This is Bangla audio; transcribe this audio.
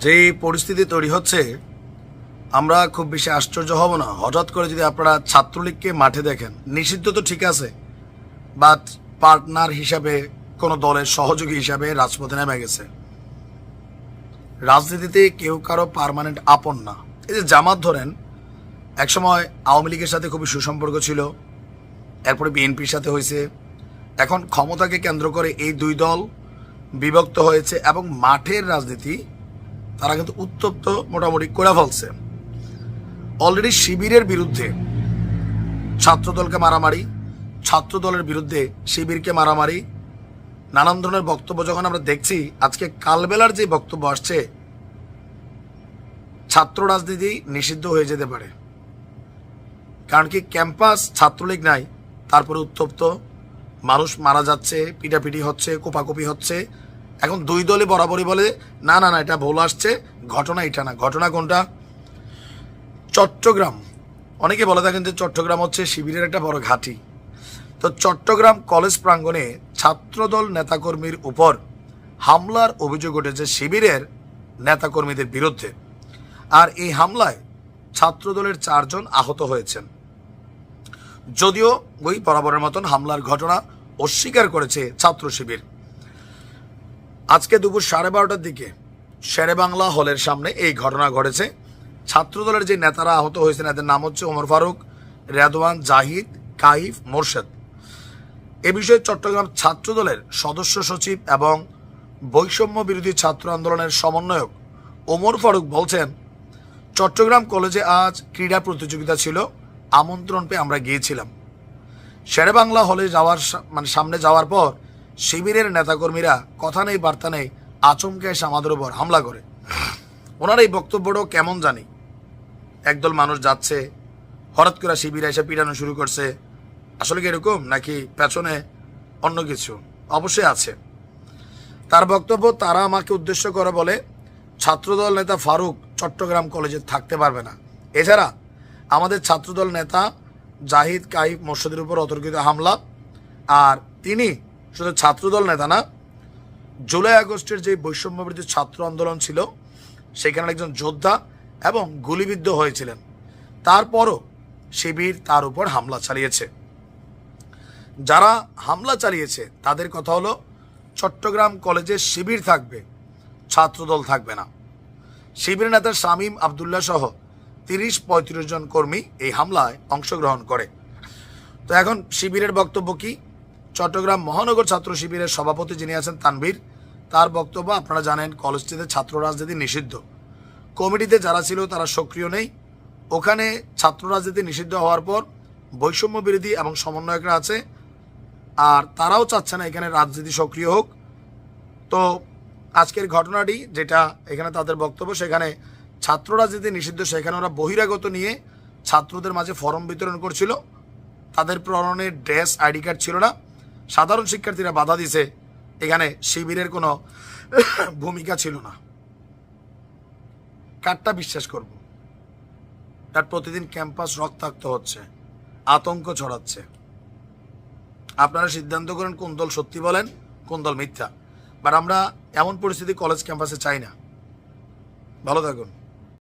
যে পরিস্থিতি তৈরি হচ্ছে, আমরা খুব বেশি আশ্চর্য হব না। হঠাৎ করে যদি আপনারা ছাত্রলীগকে মাঠে দেখেন, নিষিদ্ধ তো ঠিক আছে, বাট পার্টনার হিসাবে, কোনো দলের সহযোগী হিসাবে রাজপথে নেমে গেছে। রাজনীতিতে কেউ কারও পার্মানেন্ট আপন না। এই যে জামাত ধরেন, একসময় আওয়ামী লীগের সাথে খুবই সুসম্পর্ক ছিল, এরপরে বিএনপির সাথে হয়েছে। এখন ক্ষমতাকে কেন্দ্র করে এই দুই দল বিভক্ত হয়েছে এবং মাঠের রাজনীতি তারা কিন্তু উত্তপ্ত মোটামুটি করে ফেলছে। অলরেডি শিবিরের বিরুদ্ধে ছাত্রদলকে মারামারি ছাত্র দলের বিরুদ্ধে শিবিরকে মারামারি, নানান ধরনের বক্তব্য যখন আমরা দেখছি, আজকে কালবেলার যে বক্তব্য আসছে, ছাত্র রাজনীতি নিষিদ্ধ হয়ে যেতে পারে। কারণ কি ক্যাম্পাস ছাত্রলীগ নাই, তারপরে উত্তপ্ত, মানুষ মারা যাচ্ছে, পিটাপিটি হচ্ছে, কোপাকুপি হচ্ছে এখন দুই দলে বরাবরই বলে, না না না, এটা ভুল আসছে। ঘটনা এটা না। ঘটনা কোনটা? চট্টগ্রাম। অনেকে বলে থাকেন যে চট্টগ্রাম হচ্ছে শিবিরের একটা বড় ঘাঁটি। তো চট্টগ্রাম কলেজ প্রাঙ্গণে ছাত্রদল নেতাকর্মীর উপর হামলার অভিযোগ উঠেছে শিবিরের নেতাকর্মীদের বিরুদ্ধে। আর এই হামলায় ছাত্রদলের চারজন আহত হয়েছেন। যদিও ওই বরাবরের মতন হামলার ঘটনা অস্বীকার করেছে ছাত্র শিবির। আজকে দুপুর সাড়ে বারোটার দিকে শেরে বাংলা হলের সামনে এই ঘটনা ঘটেছে। ছাত্রদলের যে নেতারা আহত হয়েছেন, এদের নাম হচ্ছে ওমর ফারুক, রেদওয়ান, জাহিদ, কাইফ, মোরশেদ। এ বিষয়ে চট্টগ্রাম ছাত্রদলের সদস্য সচিব এবং বৈষম্য বিরোধী ছাত্র আন্দোলনের সমন্বয়ক ওমর ফারুক বলছেন, চট্টগ্রাম কলেজে আজ ক্রীড়া প্রতিযোগিতা ছিল, আমন্ত্রণ পেয়ে আমরা গিয়েছিলাম। শেরে বাংলা হলে যাওয়ার মানে সামনে যাওয়ার পর শিবিরের নেতাকর্মীরা কথা নেই, বার্তা নেই, আচমকে এসে আমাদের উপর হামলা করে। ওনার এই বক্তব্যটাও কেমন জানি? একদল মানুষ যাচ্ছে, হঠাৎ করে শিবিরে এসে পিটানো শুরু করছে। আসলে কি এরকম নাকি পেছনে অন্য কিছু? অবশ্যই আছে। তার বক্তব্য তারা আমাকে উদ্দেশ্য করে বলে, ছাত্রদল নেতা ফারুক চট্টগ্রাম কলেজে থাকতে পারবে না। এছাড়া আমাদের ছাত্রদল নেতা জাহিদ কাইফ মোর্শেদের উপর অতর্কিত হামলা, আর তিনি শুধু ছাত্রদল নেতা না, জুলাই আগস্টের যে বৈষম্যবিরোধী ছাত্র আন্দোলন ছিল, সেখানে একজন যোদ্ধা এবং গুলিবিদ্ধ হয়েছিলেন। তারপরও শিবির তার উপর হামলা চালিয়েছে। যারা হামলা চালিয়েছে, তাদের কথা হলো, চট্টগ্রাম কলেজে শিবির থাকবে, ছাত্রদল থাকবে না। শিবির নেতা শামীম আবদুল্লাহ সহ তিরিশ পঁয়ত্রিশ জন কর্মী এই হামলায় অংশগ্রহণ করে। তো এখন শিবিরের বক্তব্য কি? চট্টগ্রাম মহানগর ছাত্র শিবিরের সভাপতি যিনি আছেন তানভীর, তার বক্তব্য আপনারা জানেন, কলেজটিতে ছাত্র রাজনীতি নিষিদ্ধ। কমিটিতে যারা ছিল তারা সক্রিয় নেই। ওখানে ছাত্র রাজনীতি নিষিদ্ধ হওয়ার পর বৈষম্য বিরোধী এবং সমন্বয়করা আছে, আর তারাও চাচ্ছে না এখানে রাজনীতি সক্রিয় হোক। তো আজকের ঘটনাটি, যেটা এখানে তাদের বক্তব্য, সেখানে ছাত্র রাজনীতি নিষিদ্ধ, সেখানে ওরা বহিরাগত নিয়ে ছাত্রদের মাঝে ফর্ম বিতরণ করছিল। তাদের প্রণনে ড্রেস আইডি কার্ড ছিল না। সাধারণ শিক্ষার্থীরা বাধা দিছে, এখানে শিবিরের কোনো ভূমিকা ছিল না। কারটা বিশ্বাস করব। তার প্রতিদিন ক্যাম্পাস রক্তাক্ত হচ্ছে, আতঙ্ক ছড়াচ্ছে। আপনারা সিদ্ধান্ত করেন কোন দল সত্যি বলেন, কোন দল মিথ্যা। বাট আমরা এমন পরিস্থিতি কলেজ ক্যাম্পাসে চাই না। ভালো থাকুন।